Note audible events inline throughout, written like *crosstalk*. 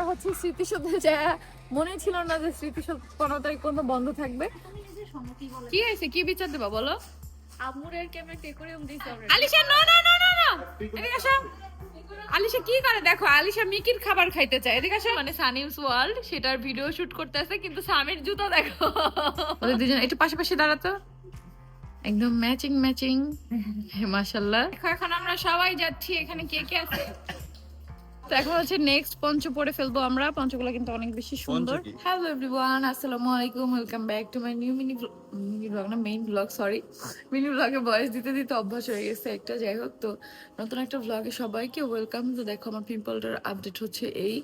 আমরা হচ্ছে স্মৃতিসৌধে যা মনে ছিল না যে স্মৃতিসৌধ পনেরো তারিখ পর্যন্ত বন্ধ থাকবে। কি হয়েছে? কি বিচার দেবা বলো? আমুরের camera টেকোরিয়াম already Alisha no no no no no! এদিকে আসো। আলিশা কি করে? দেখো আলিশা মিকির খাবার খাইতে চায়। এদিকে আসো। মানে সানিমস ওয়ার্ল্ড সেটার ভিডিও শুট করতে আছে কিন্তু সামির জুতো দেখো। ওদের দুজন একটু পাশাপাশি দাঁড়াতো। একদম ম্যাচিং ম্যাচিং মাশাল্লাহ এখন আমরা সবাই যাচ্ছি এখানে কে কে আছে? তো এখন হচ্ছে নেক্সট পঞ্চ পড়ে ফেলব আমরা। পঞ্চগুলো কিন্তু অনেক বেশি সুন্দর। হ্যালো এভরিওয়ান আসসালামু আলাইকুম welcome back to my new mini mini vlog না মেইন ব্লগ সরি মিনি ব্লগে ভয়েস দিতে দিতে অভ্যাস হয়ে গেছে একটা যাই হোক। তো নতুন একটা ব্লগে সবাইকে ওয়েলকাম তো দেখো আমার পিম্পলটার আপডেট হচ্ছে এই।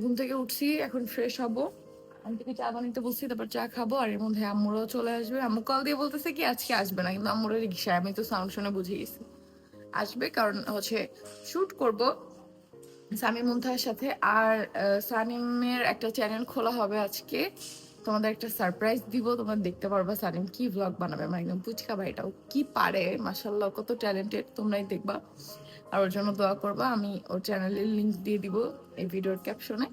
ঘুম থেকে উঠছি এখন ফ্রেশ হব। আমি থেকে চা বানাইতে বলছি তারপর চা খাব আর এর মধ্যে আম্মুরাও চলে আসবে। আম্মু কল দিয়ে বলতেছে কি আজকে আসবে না কিন্তু আম্মুরা রিক্সায় আমি তো সাউন্ড শুনে বুঝে গেছি। আসবে, কারণ হচ্ছে শুট করব সামি মুন্থার সাথে। আর সানিমের একটা চ্যানেল খোলা হবে আজকে। তোমাদের একটা সারপ্রাইজ দিব, তোমরা দেখতে পারবা সানিম কি ব্লগ বানাবে। আমার একদম পুচকা ভাইটাও কি পারে? মাসাল্লাহ কত ট্যালেন্টেড তোমরাই দেখবা। আর ওর জন্য দোয়া করবা, আমি ওর চ্যানেলের লিঙ্ক দিয়ে দিব এই ভিডিওর ক্যাপশনে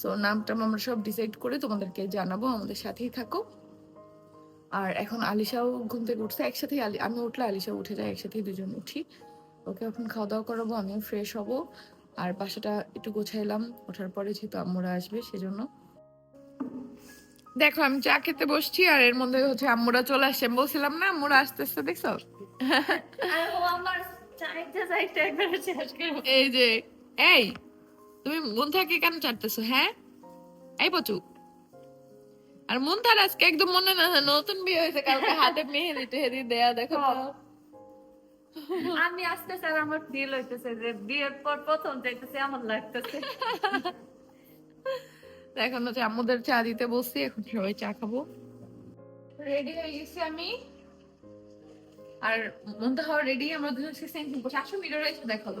সো নামটা আমরা সব ডিসাইড করে তোমাদেরকে জানাব, আমাদের সাথেই থাকো। আর এখন আলিশাও ঘুম থেকে উঠছে, একসাথেই আলি আমি উঠলে আলিশা উঠে যায়, একসাথেই দুজন উঠি। ওকে এখন খাওয়া দাওয়া করাবো, আমিও ফ্রেশ হব। আর বাসাটা একটু গোছাইলাম, ওঠার পরে যেহেতু আম্মুরা আসবে, সেজন্য। দেখো, আমি চা খেতে বসছি, আর এর মধ্যে হচ্ছে আম্মুরা চলে আসছে। আমি বলছিলাম না, আম্মুরা দেখছ? একবারে শেষ করে এই যে, এই, তুমি মন্থাকে কেন চাটতেছো হ্যাঁ? এই পচু আর মন্থার আজকে একদম মনে না নতুন বিয়ে হয়েছে, কালকে হাতে মেহেদি টেহেদি দেয়া, দেখো। *laughs* আমি আসতে স্যার আমার ফিল হইতেছে যে বিয়ের পর প্রথম যাইতেছে আমার লাগতেছে। এখন হচ্ছে আম্মুদের চা দিতে বসছি এখন সবাই চা খাব। রেডি হয়ে গেছি আমি। আর মনটা হওয়া রেডি আমরা দুজন সেম বসে। আসো মিররে এসে দেখা হলো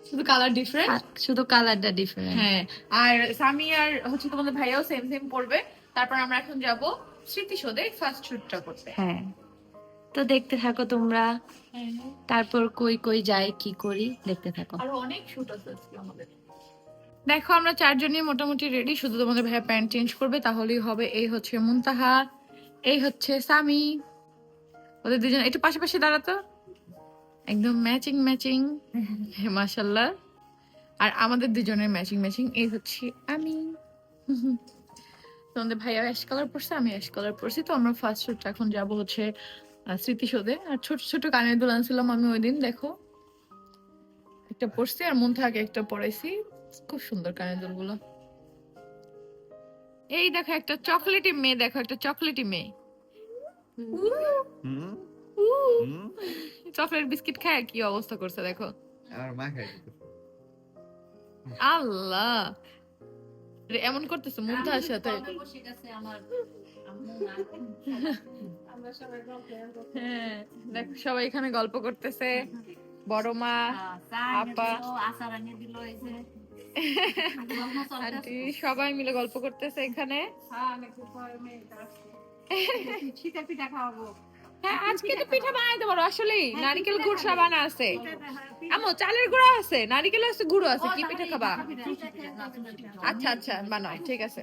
শুধু কালার ডিফারেন্ট শুধু কালারটা ডিফারেন্ট হ্যাঁ আর সামি আর হচ্ছে তোমাদের ভাইয়াও সেম সেম পড়বে তারপর আমরা এখন যাব স্মৃতিসৌধে ফার্স্ট শুটটা করতে। হ্যাঁ। তো দেখতে থাকো তোমরা। তারপর কই কই যাই কি করি দেখতে থাকো। আরও অনেক শুট আছে আমাদের। দেখো আমরা চারজনই মোটামুটি রেডি শুধু তোমাদের ভাইয়া প্যান্ট চেঞ্জ করবে তাহলেই হবে। এই হচ্ছে মুনতাহা এই হচ্ছে সামি। ওদের দুজন একটু পাশাপাশি দাঁড়াতো একদম ম্যাচিং ম্যাচিং মাশাল্লাহ আর আমাদের দুজনের ম্যাচিং ম্যাচিং এই হচ্ছে আমি। তোমাদের ভাইয়া অ্যাশ কালার পরছে আমি অ্যাশ কালার পরছি। তো আমরা ফার্স্ট শুটটা এখন যাব হচ্ছে স্মৃতিসৌধে। আর ছোট ছোট কানের দুল আনছিলাম আমি ওই দিন দেখো। একটা পরছি আর মন থাকে একটা পরাইছি। খুব সুন্দর কানের দুলগুলো। এই দেখো একটা চকলেটি মেয়ে দেখো একটা চকলেটি মেয়ে। হুম? হুম? চকলেট বিস্কিট খায় কি অবস্থা করছে দেখো। আমার মা খাই আল্লাহ। রে, এমন করতেছে মুন্তাহার সাথে হ্যাঁ দেখো সবাই এখানে গল্প করতেছে। বড় মা আপা। আন্টি সবাই মিলে গল্প করতেছে এখানে। হ্যাঁ *laughs* আজকে তো পিঠা বানাইতে পারো আসলেই নারিকেল গুড় সব আনা আছে। আমো চালের গুঁড়ো আছে নারিকেল আছে গুঁড়ো আছে কি পিঠা খাবা? আচ্ছা আচ্ছা বানাও ঠিক আছে।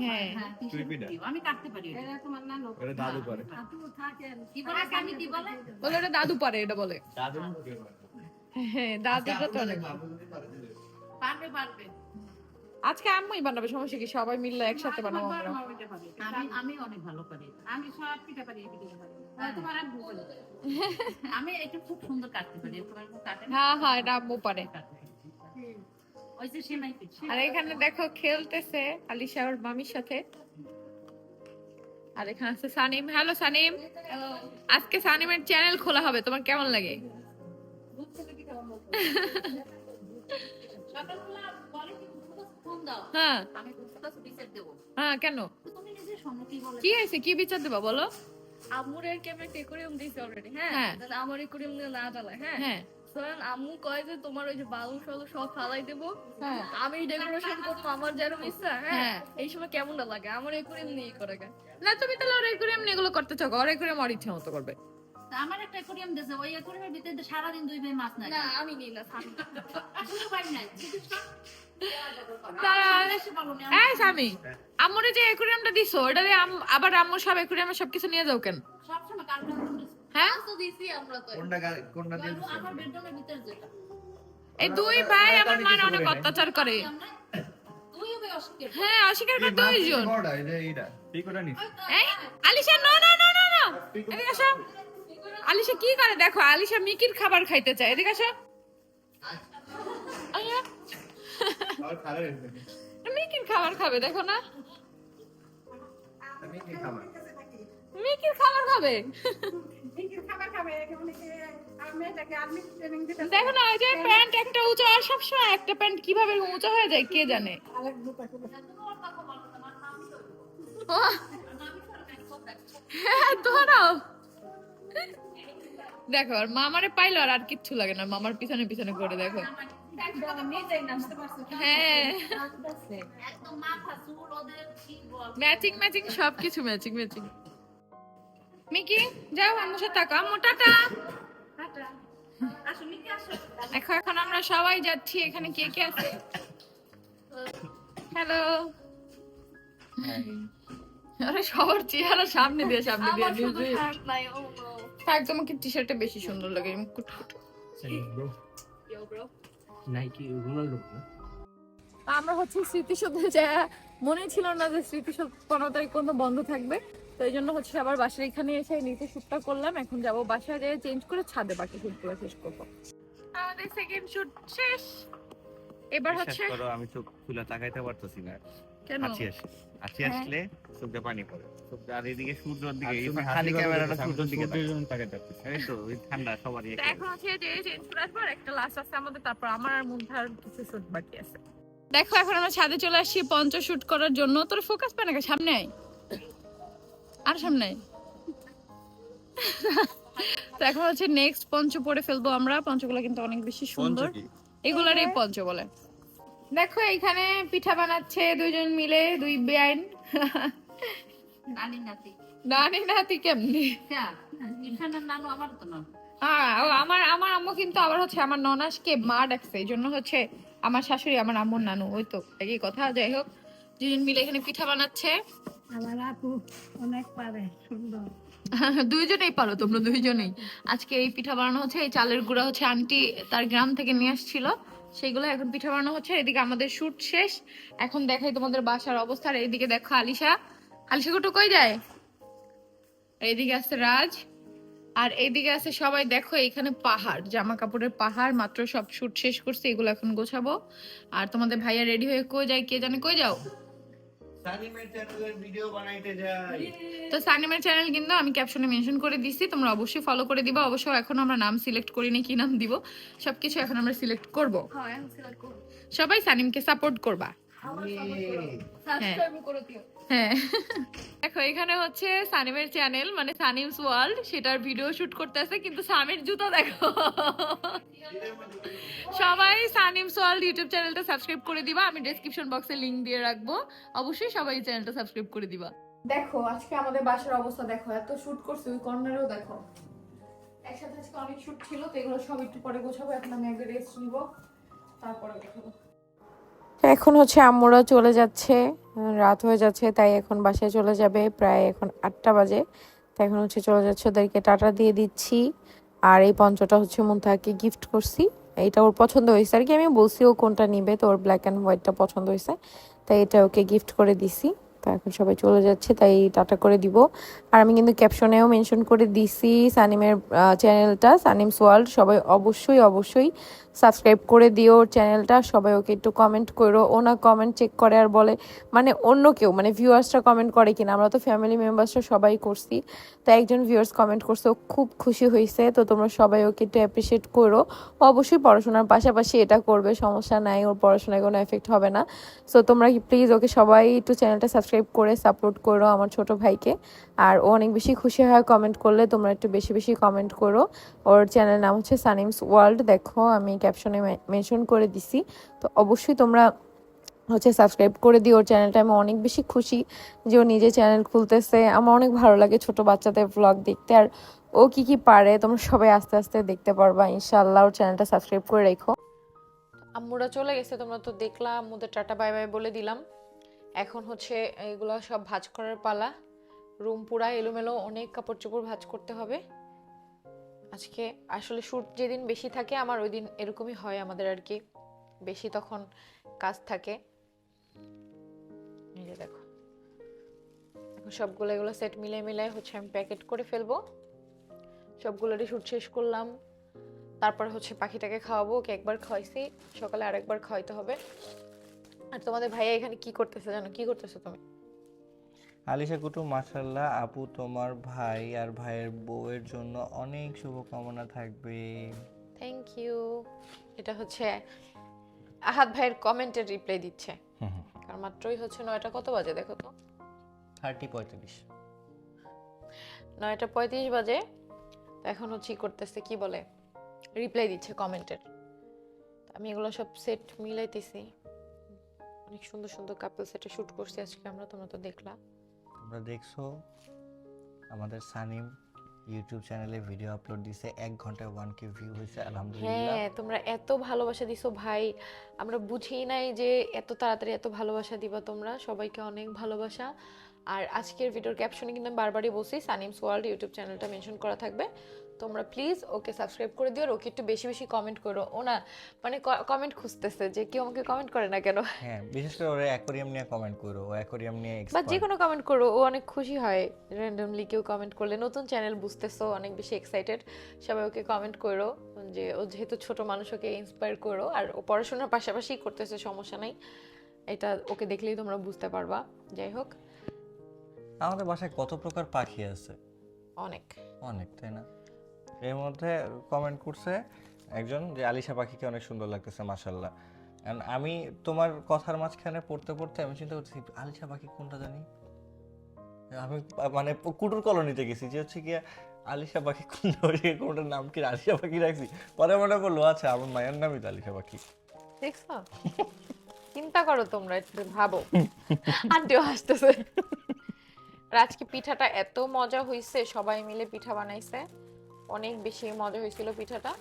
হ্যাঁ। দাদু দাদু পারে। এটা বলে। দাদু হ্যাঁ। তো অনেক। পারবে পারবে। আজকে আম্মুই বানাবে সমস্যা কি? সবাই মিললে একসাথে বানাবো আমরা। আমি আমি অনেক ভালো পারি। আমি সব পিঠা পারি। এই পিঠা পারি তোমার বলে। *laughs* আমি এটা খুব সুন্দর কাটতে পারি। তোমার কাটে হ্যাঁ হ্যাঁ এটা আম্মু পারে। ওই যে সেমাই পিঠা। আর এখানে দেখো খেলতেছে আলিশা ওর মামির সাথে। আর এখানে আছে সানিম। হ্যালো সানিম। আজকে সানিমের চ্যানেল খোলা হবে তোমার কেমন লাগে? *laughs* সকালবেলা হ্যাঁ। দেবো। হ্যাঁ কেন? তুমি নিজে সম্মতি বলে? কি হয়েছে? কি বিচার দেবা বলো? টেকোরিয়াম দিছে অলরেডি হ্যাঁ? হ্যাঁ। তাহলে আমার একুরিয়াম নিয়ে না জ্বালায় হ্যাঁ? হ্যাঁ। ধরেন আম্মু কয় যে তোমার ওই যে বালু সালু সব ফালাই দেবো। হ্যাঁ। আমি ডেকোরেশন করব আমার যেরকম ইচ্ছা হ্যাঁ। এই সময় কেমন লাগে আমার একুরিয়াম নিয়ে করে গে না তুমি তাহলে ওর একুরিয়াম এগুলো করতে চাও ওর একুরিয়াম ওর ইচ্ছা মতো করবে। আমার একটা অ্যাকোরিয়াম দিয়েছে ওই অ্যাকোরিয়ামের ভিতরে সারাদিন দুই ভাই মাছ নাই। না আমি নিই না নাই। এই স্বামী আম্মুরে যে অ্যাকুরিয়ামটা দিছো ওটা দিয়ে আবার আম্মু সব অ্যাকুরিয়ামে সবকিছু নিয়ে যাও কেন? হ্যাঁ? তো দিছি আমরা তো কোনটা কোনটা দিয়ে আমার বেডরুমের ভিতরে যেটা। এই দুই ভাই আমার মানে অনেক অত্যাচার করে। হ্যাঁ অস্বীকার করে দুইজন। এই Alisha no no no no no. এদিকে আসো। আলিশা কি করে? দেখো আলিশা মিকির খাবার খাইতে চায়। এদিকে আসো। আয়া, খারে রয়েছে। মিকির খাবার খাবে দেখো না। আমি কি খাব? মিকির খাবার খাবে দেখো না ওই যে প্যান্ট একটা উঁচু আর সবসময় একটা প্যান্ট কীভাবে উঁচু হয়ে যায় কে জানে? ধরাও। দেখো আর মামারে পাইলো আর আর কিচ্ছু লাগে না। মামার পিছনে পিছনে করে দেখো। হ্যাঁ। ম্যাচিং ম্যাচিং সবকিছু ম্যাচিং ম্যাচিং মিকি যাও আমার সাথে থাকো। আম্মু টাটা। আসলে কি আসো এখন এখন আমরা সবাই যাচ্ছি। এখানে কে কে আছে? হ্যালো আরে সবার চেহারা সামনে দিয়ে সামনে দিয়ে আমার শুধু দিয়ে নাই ও নো থাক তোমাকে টি শার্টটা বেশি সুন্দর লাগে এরকম কুটকুট bro. Yo bro Nike Ronaldo না? আমরা হচ্ছে স্মৃতিসৌধে যা মনে ছিল না যে স্মৃতিসৌধ পনেরো তারিখ পর্যন্ত বন্ধ থাকবে। তো এই জন্য হচ্ছে আবার বাসার এখানে এসে নিচে শুটটা করলাম। এখন যাব বাসায় যেয়ে চেঞ্জ করে ছাদে বাকি শুটগুলো শেষ করব। আমাদের সেকেন্ড শুট শেষ। এবার হচ্ছে করো, আমি চোখ খুলে তাকাইতে পারতেছি না। কেন? হাঁচি আসে হাঁচি আসলে চোখে পানি পড়ে। আর এদিকে সূর্যের দিকে এই খালি ক্যামেরাটা সূর্যের দিকে থাকতেছি। এই তো ঠান্ডা সবারই এখন হচ্ছে যে চেঞ্জ করার পর একটা লাস্ট আছে আমাদের তারপর আমার আর কিছু শুট বাকি আছে। দেখো এখন আমরা ছাদে চলে আসছি পঞ্চ শুট করার জন্য। তোর ফোকাস পায় নাকি সামনে আয়। আর সামনে আয়। তো এখন হচ্ছে নেক্সট পঞ্চ পরে ফেলব আমরা। পঞ্চগুলো কিন্তু অনেক বেশি সুন্দর। পঞ্চ কি? এগুলারই পঞ্চ বলে। দেখো এখানে পিঠা বানাচ্ছে দুইজন মিলে দুই বেআইন। নানি নাতি নানি নাতি কেমনি? হ্যাঁ নানু আমার তো না হ্যাঁ আমার আমার আম্মু কিন্তু আবার হচ্ছে আমার ননাসকে মা ডাকছে এই জন্য হচ্ছে আমার শাশুড়ি আমার আম্মুর নানু ওই তো একই কথা। যাই হোক দুজন মিলে এখানে পিঠা বানাচ্ছে। আমার আপু অনেক পারে সুন্দর। *laughs* দুইজনেই পারো তোমরা দুইজনেই। আজকে এই পিঠা বানানো হচ্ছে এই চালের গুঁড়া হচ্ছে আন্টি তার গ্রাম থেকে নিয়ে আসছিল। সেগুলো এখন পিঠা বানানো হচ্ছে এদিকে আমাদের শুট শেষ। এখন দেখাই তোমাদের বাসার অবস্থা, আর এইদিকে দেখো আলিশা। আলিশা কুটু কই যায়? এইদিকে আছে রাজ, আর এইদিকে আছে সবাই দেখো এখানে পাহাড় জামা কাপড়ের পাহাড়, মাত্র সব শুট শেষ করছে, এগুলো এখন গোছাবো। আর তোমাদের ভাইয়া রেডি হয়ে কই যায়, কে জানে কই যাও? তো সানিমের চ্যানেল কিন্তু আমি ক্যাপশনে মেনশন করে দিছি তোমরা অবশ্যই ফলো করে দিবা। অবশ্য এখন আমরা নাম সিলেক্ট করিনি কি নাম দিব সবকিছু এখন আমরা সিলেক্ট করব। হ্যাঁ এখন সিলেক্ট করো সবাই সানিমকে সাপোর্ট করবা। হ্যাঁ। দেখো এখানে হচ্ছে সানিমের চ্যানেল মানে সানিমস ওয়ার্ল্ড সেটার ভিডিও শুট করতেছে কিন্তু সামির জুতো দেখো। সবাই সানিমস ওয়ার্ল্ড ইউটিউব চ্যানেলটা সাবস্ক্রাইব করে দিবা। আমি ডেসক্রিপশন বক্সে লিংক দিয়ে রাখব। অবশ্যই সবাই চ্যানেলটা সাবস্ক্রাইব করে দিবা। দেখো আজকে আমাদের বাসার অবস্থা দেখো এত শুট করছি ওই কর্নারেও দেখো। একসাথে আজকে অনেক শুট ছিল তো এগুলো সব একটু পরে গোছাবো এখন আমি আগে রেস্ট নিব তারপরে গোছাবো। এখন হচ্ছে আম্মুরা চলে যাচ্ছে, রাত হয়ে যাচ্ছে, তাই এখন বাসায় চলে যাবে, প্রায় এখন আটটা বাজে। তাই এখন হচ্ছে চলে যাচ্ছে ওদেরকে টাটা দিয়ে দিচ্ছি। আর এই পঞ্চটা হচ্ছে মুন্তাহাকে গিফট করছি। এটা ওর পছন্দ হয়েছে। আর কি আমি বলছি ও কোনটা নিবে, তো ওর ব্ল্যাক অ্যান্ড হোয়াইটটা পছন্দ হয়েছে। তাই এটা ওকে গিফট করে দিছি। তো এখন সবাই চলে যাচ্ছে, তাই টাটা করে দিব। আর আমি কিন্তু ক্যাপশনেও মেনশন করে দিছি সানিমের চ্যানেলটা সানিমস ওয়ার্ল্ড সবাই অবশ্যই অবশ্যই সাবস্ক্রাইব করে দিও ওর চ্যানেলটা। সবাই ওকে একটু কমেন্ট করো। ও না কমেন্ট চেক করে আর বলে মানে অন্য কেউ মানে ভিউয়ার্সরা কমেন্ট করে কিনা। আমরা তো ফ্যামিলি মেম্বার্সরা সবাই করছি। তো একজন ভিউয়ার্স কমেন্ট করছে, ও খুব খুশি হয়েছে তো তোমরা সবাই ওকে একটু অ্যাপ্রিসিয়েট করো। অবশ্যই পড়াশোনার পাশাপাশি এটা করবে, সমস্যা নাই, ওর পড়াশোনায় কোনো এফেক্ট হবে না। সো তোমরা প্লিজ ওকে সবাই একটু চ্যানেলটা সাবস্ক্রাইব করে সাপোর্ট করো আমার ছোট ভাইকে। আর ও অনেক বেশি খুশি হয় কমেন্ট করলে তোমরা একটু বেশি বেশি কমেন্ট করো। ওর চ্যানেল নাম হচ্ছে সানিমস ওয়ার্ল্ড দেখো, আমি ক্যাপশনে মেনশন করে দিছি। তো অবশ্যই তোমরা হচ্ছে সাবস্ক্রাইব করে দিই ওর চ্যানেলটা আমি অনেক বেশি খুশি যে ও নিজে চ্যানেল খুলতেছে। আমার অনেক ভালো লাগে ছোট বাচ্চাদের ব্লগ দেখতে। আর ও কি কি পারে তোমরা সবাই আস্তে আস্তে দেখতে পারবা। ইনশাআল্লাহ ওর চ্যানেলটা সাবস্ক্রাইব করে রেখো। আম্মুরা চলে গেছে, তোমরা তো দেখলাম আম্মুদের টাটা, বাই বাই বলে দিলাম। এখন হচ্ছে এগুলো সব ভাজ করার পালা। রুম পুরা এলোমেলো অনেক কাপড় চোপড় ভাজ করতে হবে। আজকে আসলে শ্যুট যেদিন বেশি থাকে, আমার ওই দিন এরকমই হয় আমাদের আর কি। বেশি তখন কাজ থাকে। যে দেখো। এখন সবগুলো এগুলো সেট মিলে মিলে হচ্ছে আমি প্যাকেট করে ফেলব। সবগুলোরই শ্যুট শেষ করলাম। তারপর হচ্ছে পাখিটাকে খাওয়াবো, ওকে একবার খাওয়াইছি। সকালে আরেকবার খাওয়াইতে হবে। আর তোমাদের ভাইয়া এখানে কি করতেছে জানো? কি করতেছো তুমি? আলিশা কুটু মাশাল্লাহ আপু তোমার ভাই আর ভাইয়ের বউয়ের জন্য অনেক শুভকামনা থাকবে। থ্যাংক ইউ এটা হচ্ছে আহাদ ভাইয়ের কমেন্টের রিপ্লাই দিচ্ছে। কারণ মাত্রই হচ্ছে নয়টা কত বাজে দেখো তো? থার্টি পঁয়ত্রিশ নয়টা পঁয়ত্রিশ বাজে। এখন হচ্ছে করতেছে কি বলে? রিপ্লাই দিচ্ছে কমেন্টের। আমি এগুলো সব সেট মিলাইতেছি। অনেক সুন্দর সুন্দর কাপল সেটে শুট করছি আজকে আমরা তোমরা তো দেখলা। তোমরা দেখছ আমাদের সানিম ইউটিউব চ্যানেলে ভিডিও আপলোড দিছে এক ঘন্টায় ওয়ান কে ভিউ হয়েছে আলহামদুলিল্লাহ। হ্যাঁ তোমরা এত ভালোবাসা দিছো ভাই আমরা বুঝি নাই যে এত তাড়াতাড়ি এত ভালোবাসা দিবা তোমরা সবাইকে অনেক ভালোবাসা। আর আজকের ভিডিওর ক্যাপশনে কিন্তু আমি বারবারই বলছি সানিমস ওয়ার্ল্ড ইউটিউব চ্যানেলটা মেনশন করা থাকবে। তোমরা প্লিজ ওকে সাবস্ক্রাইব করে দিও আর ওকে একটু বেশি বেশি কমেন্ট করো। ও না মানে কমেন্ট খুঁজতেছে যে কেউ আমাকে কমেন্ট করে না কেন? হ্যাঁ বিশেষ করে ওরা অ্যাকোরিয়াম নিয়ে কমেন্ট করো ও অ্যাকোরিয়াম নিয়ে বা। যে কোনো কমেন্ট করো ও অনেক খুশি হয়। র্যান্ডমলি কেউ কমেন্ট করলে নতুন চ্যানেল বুঝতেছো অনেক বেশি এক্সাইটেড সবাই ওকে কমেন্ট করো যে ও যেহেতু ছোট মানুষ ওকে ইন্সপায়ার করো। আর ও পড়াশোনার পাশাপাশি করতেছে সমস্যা নাই। এটা ওকে দেখলেই তোমরা বুঝতে পারবা। যাই হোক। আমাদের বাসায় কত প্রকার পাখি আছে? অনেক। অনেক তাই না? এর মধ্যে কমেন্ট করছে একজন যে আলিশা পাখিকে অনেক সুন্দর লাগতেছে মাসাল্লাহ আমি তোমার কথার মাঝখানে পড়তে পড়তে আমি চিন্তা করছি আলিশা পাখি কোনটা জানি? আমি মানে কুটুর কলোনিতে গেছি, যে হচ্ছে গিয়ে আলিশা পাখি কোনটা কোনটার নাম কি আলিশা পাখি রাখছি? পরে মনে করল আচ্ছা আমার মায়ের নামই তো আলিশা পাখি। দেখছ? চিন্তা করো তোমরা, একটু ভাবো। আন্টিও হাসতেছে। আজকে পিঠাটা এত মজা হয়েছে সবাই মিলে পিঠা বানাইছে? অনেক বেশি মজা হয়েছিল পিঠাটা।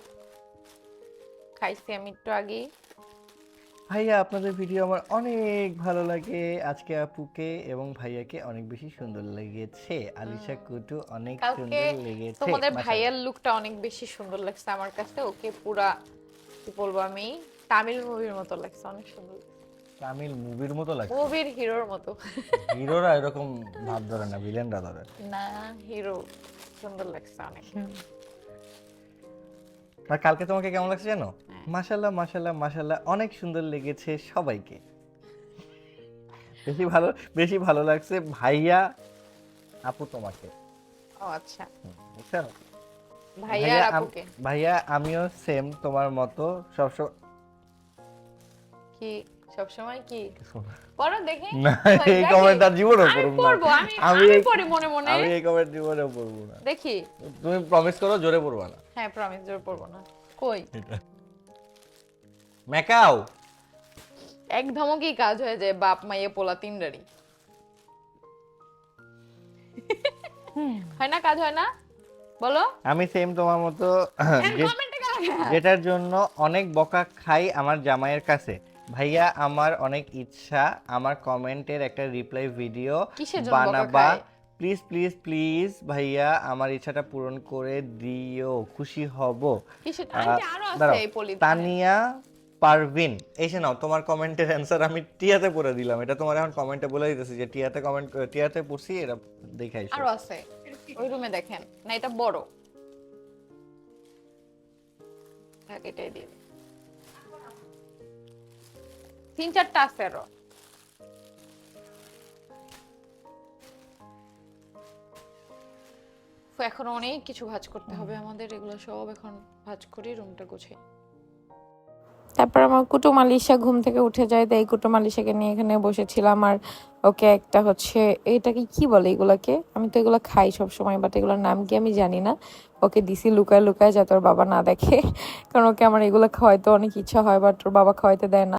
খাইছি আমি একটু আগেই ভাইয়া আপনাদের ভিডিও আমার অনেক ভালো লাগে। আজকে আপুকে এবং ভাইয়াকে অনেক বেশি সুন্দর লেগেছে। আলিশা কুটু অনেক সুন্দর লেগেছে। তোমাদের ভাইয়ার লুকটা অনেক বেশি সুন্দর লাগছে আমার কাছে। ওকে পুরা কি বলব আমি তামিল মুভির মতো লাগছে অনেক সুন্দর তামিল মুভির মতো লাগছে? মুভির হিরোর মতো। হিরোরা এরকম ভাব ধরে না ভিলেনরা ধরে? না হিরো সুন্দর লাগছে অনেক। আর কালকে তোমাকে কেমন লাগছে জানো? হ্যাঁ। মাশাল্লাহ মাশাল্লাহ মাশাল্লাহ অনেক সুন্দর লেগেছে সবাইকে। বেশি ভালো বেশি ভালো লাগছে ভাইয়া আপু তোমাকে। ও আচ্ছা। বুঝছ? ভাইয়া আপুকে? ভাইয়া আমিও সেম তোমার মতো সবসময় কি সবসময় কি? পড়ো দেখি। না এই। কমেন্ট আর পড়ব পড়ব না। আমি আমি পড়ি মনে মনে। আমি এই কমেন্ট পড়ব না। দেখি। তুমি প্রমিস করো জোরে পড়বা না। হ্যাঁ প্রমিস জোর পড়ব না। কই? ম্যাকাও। এক ধমকেই কাজ হয়ে যায় বাপ মাইয়ে পোলা তিনটারই হয় না কাজ হয় না? বলো। আমি সেম তোমার মতো যে- যেটার জন্য অনেক বকা খাই আমার জামাইয়ের কাছে। ভাইয়া আমার অনেক ইচ্ছা আমার কমেন্টের একটা রিপ্লাই ভিডিও বানাবা। প্লিজ প্লিজ প্লিজ ভাইয়া আমার ইচ্ছাটা পূরণ করে দিও খুশি হব। এই তানিয়া পারভিন এসে নাও তোমার কমেন্টের অ্যান্সার আমি টিয়াতে পড়ে দিলাম। এটা তোমার এখন কমেন্টে বলে দিতেছি যে টিয়াতে কমেন্ট টিয়াতে পড়ছি এটা দেখাই আরও আছে। ওই রুমে দেখেন। না এটা বড়। থাক, এটাই দিয়ে। তিন চারটা আছে আরও। এখন অনেক কিছু ভাজ করতে হবে আমাদের, এগুলো সব এখন ভাজ করে রুমটা গুছাই তারপর আমার কুটুম আলিশা ঘুম থেকে উঠে যায়, তাই কুটুম আলিশাকে নিয়ে এখানে বসেছিলাম, আর ওকে একটা হচ্ছে, এটাকে কি বলে এগুলাকে? আমি তো এগুলো খাই সব সময় বাট এগুলোর নাম কি আমি জানি না। ওকে দিছি লুকায় লুকায় যাতে ওর বাবা না দেখে, কারণ ওকে আমার এগুলো খাওয়াইতে অনেক ইচ্ছা হয় বাট ওর বাবা খাওয়াইতে দেয় না।